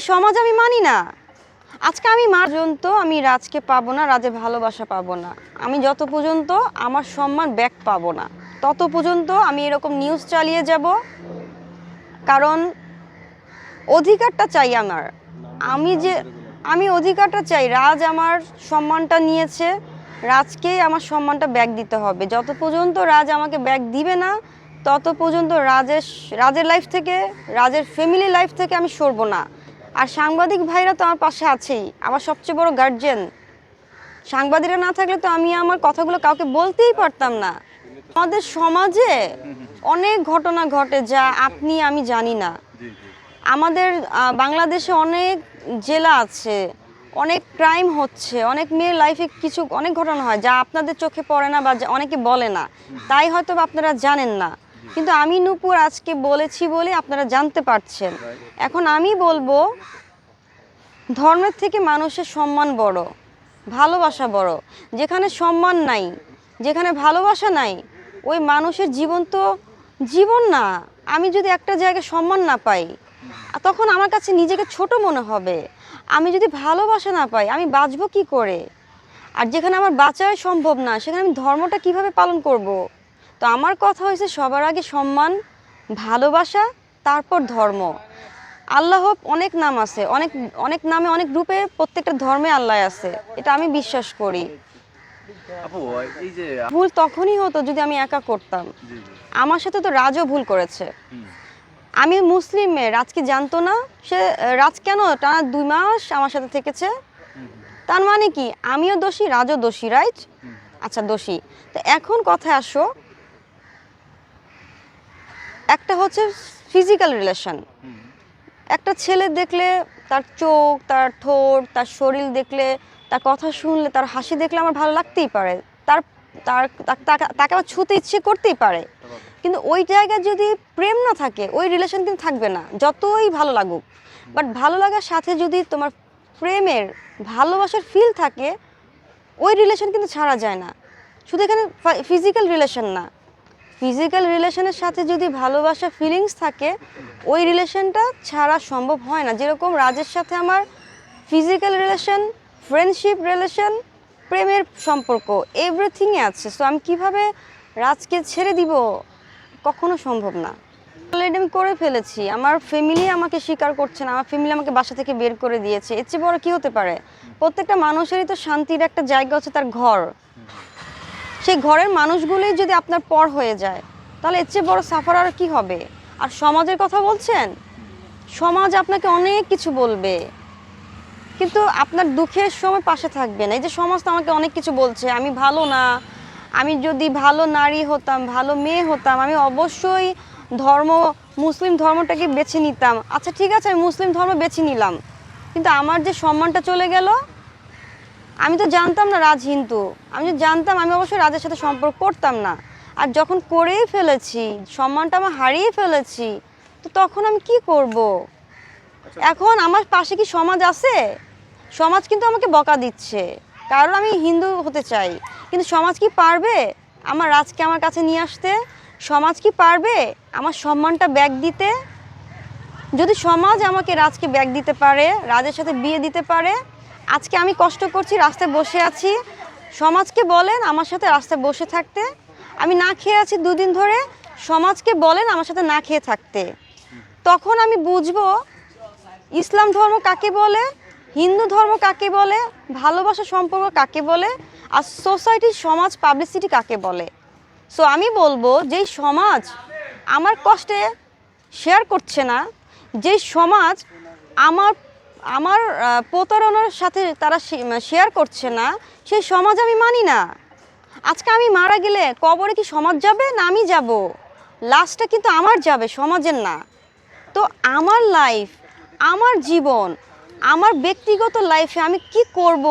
সমাজ আমি মানি না। আজকে আমি মার পর্যন্ত আমি রাজকে পাবো না, রাজে ভালোবাসা পাবো না। আমি যত পর্যন্ত আমার সম্মান ব্যাক পাবো না, তত পর্যন্ত আমি এরকম নিউজ চালিয়ে যাব। কারণ অধিকারটা চাই আমার। আমি যে আমি অধিকারটা চাই, রাজ আমার সম্মানটা নিয়েছে রাজকেই আমার সম্মানটা ব্যাক দিতে হবে। যত পর্যন্ত রাজ আমাকে ব্যাক দিবে না, তত পর্যন্ত রাজের রাজের লাইফ থেকে, রাজের ফ্যামিলি লাইফ থেকে আমি সরবো না। আর সাংবাদিক ভাইরা তো আমার পাশে আছেই আমার সবচেয়ে বড় গার্জেন সাংবাদিকরা না থাকলে তো আমি আমার কথাগুলো কাউকে বলতেই পারতাম না। আমাদের সমাজে অনেক ঘটনা ঘটে যা আপনি আমি জানি না। আমাদের বাংলাদেশে অনেক জেলা আছে অনেক ক্রাইম হচ্ছে অনেক মেয়ের লাইফে কিছু অনেক ঘটনা হয় যা আপনাদের চোখে পড়ে না বা অনেকে বলে না। তাই হয়তো বা আপনারা জানেন না। কিন্তু আমি নূপুর আজকে বলেছি বলে আপনারা জানতে পারছেন। এখন আমি বলব, ধর্মের থেকে মানুষের সম্মান বড়, ভালোবাসা বড়। যেখানে সম্মান নাই, যেখানে ভালোবাসা নাই, ওই মানুষের জীবন তো জীবন না। আমি যদি একটা জায়গায় সম্মান না পাই, তখন আমার কাছে নিজেকে ছোট মনে হবে। আমি যদি ভালোবাসা না পাই, আমি বাঁচবো কি করে? আর যেখানে আমার বাঁচাই সম্ভব না, সেখানে আমি ধর্মটা কীভাবে পালন করব। তো আমার কথা হয়েছে সবার আগে সম্মান ভালোবাসা তারপর ধর্ম। আল্লাহ অনেক নাম আছে অনেক অনেক নামে অনেক রূপে প্রত্যেকটা ধর্মে আল্লাহ আছে। এটা আমি বিশ্বাস করি। ভুল তখনই হতো যদি আমি একা করতাম। আমার সাথে তো রাজও ভুল করেছে। আমি মুসলিম মেয়ে রাজ কি জানতো না? সে রাজ কেন টানা দুই মাস আমার সাথে থেকেছে? তার মানে কি? আমিও দোষী রাজও দোষী রাইট আচ্ছা দোষী। তো এখন কথায় আসো একটা হচ্ছে ফিজিক্যাল রিলেশন একটা ছেলে দেখলে তার চোখ, তার ঠোঁট, তার শরীর দেখলে, তার কথা শুনলে, তার হাসি দেখলে আমার ভালো লাগতেই পারে। তার তার তাকে- আমার ছুতে ইচ্ছে করতেই পারে। কিন্তু ওই জায়গায় যদি প্রেম না থাকে, ওই রিলেশন কিন্তু থাকবে না, যতই ভালো লাগুক। বাট ভালো লাগার সাথে যদি তোমার প্রেমের, ভালোবাসার ফিল থাকে, ওই রিলেশন কিন্তু ছাড়া যায় না। শুধু এখানে ফিজিক্যাল রিলেশন না। ফিজিক্যাল রিলেশনের সাথে যদি ভালোবাসা ফিলিংস থাকে, ওই রিলেশনটা ছাড়া সম্ভব হয় না। যেরকম রাজের সাথে আমার ফিজিক্যাল রিলেশন ফ্রেন্ডশিপ রিলেশন প্রেমের সম্পর্ক এভরিথিংয়ে আছে। সো আমি কীভাবে রাজকে ছেড়ে দিব? কখনো সম্ভব না। অলরেডি আমি করে ফেলেছি। আমার ফ্যামিলি আমাকে স্বীকার করছে না। আমার ফ্যামিলি আমাকে বাসা থেকে বের করে দিয়েছে। এর চেয়ে বড় কী হতে পারে? প্রত্যেকটা মানুষেরই তো শান্তির একটা জায়গা হচ্ছে তার ঘর। সেই ঘরের মানুষগুলোই যদি আপনার পর হয়ে যায়, তাহলে এর চেয়ে বড় সাফার আর কি হবে? আর সমাজের কথা বলছেন? সমাজ আপনাকে অনেক কিছু বলবে। কিন্তু আপনার দুঃখের সময় পাশে থাকবে না এই যে সমাজ তো আমাকে অনেক কিছু বলছে, আমি ভালো না, আমি যদি ভালো নারী হতাম, ভালো মেয়ে হতাম, আমি অবশ্যই ধর্ম, মুসলিম ধর্মটাকে বেছে নিতাম। আচ্ছা ঠিক আছে, আমি মুসলিম ধর্ম বেছে নিলাম। কিন্তু আমার যে সম্মানটা চলে গেল আমি তো জানতাম না রাজ হিন্দু। আমি যদি জানতাম আমি অবশ্যই রাজের সাথে সম্পর্ক করতাম না। আর যখন করেই ফেলেছি সম্মানটা আমার হারিয়ে ফেলেছি তো তখন আমি কি করব? এখন আমার পাশে কি সমাজ আছে? সমাজ কিন্তু আমাকে বকা দিচ্ছে। কারণ আমি হিন্দু হতে চাই। কিন্তু সমাজ কি পারবে আমার রাজকে আমার কাছে নিয়ে আসতে? সমাজ কি পারবে আমার সম্মানটা ব্যাগ দিতে? যদি সমাজ আমাকে রাজকে ব্যাগ দিতে পারে রাজের সাথে বিয়ে দিতে পারে আজকে আমি কষ্ট করছি, রাস্তায় বসে আছি। সমাজকে বলেন আমার সাথে রাস্তায় বসে থাকতে। আমি না খেয়ে আছি দুদিন ধরে, সমাজকে বলেন আমার সাথে না খেয়ে থাকতে। তখন আমি বুঝব, ইসলাম ধর্ম কাকে বলে, হিন্দু ধর্ম কাকে বলে, ভালোবাসা সম্পর্ক কাকে বলে, আর সোসাইটি, সমাজ, পাবলিসিটি কাকে বলে। সো আমি বলব যেই সমাজ আমার কষ্টে শেয়ার করছে না যেই সমাজ আমার আমার প্রতারণার সাথে তারা শেয়ার করছে না, সেই সমাজ আমি মানি না। আজকে আমি মারা গেলে কবরে কি সমাজ যাবে না আমি যাব? লাস্টটা কিন্তু আমার যাবে, সমাজের না। তো আমার লাইফ আমার জীবন, আমার ব্যক্তিগত লাইফে আমি কি করব?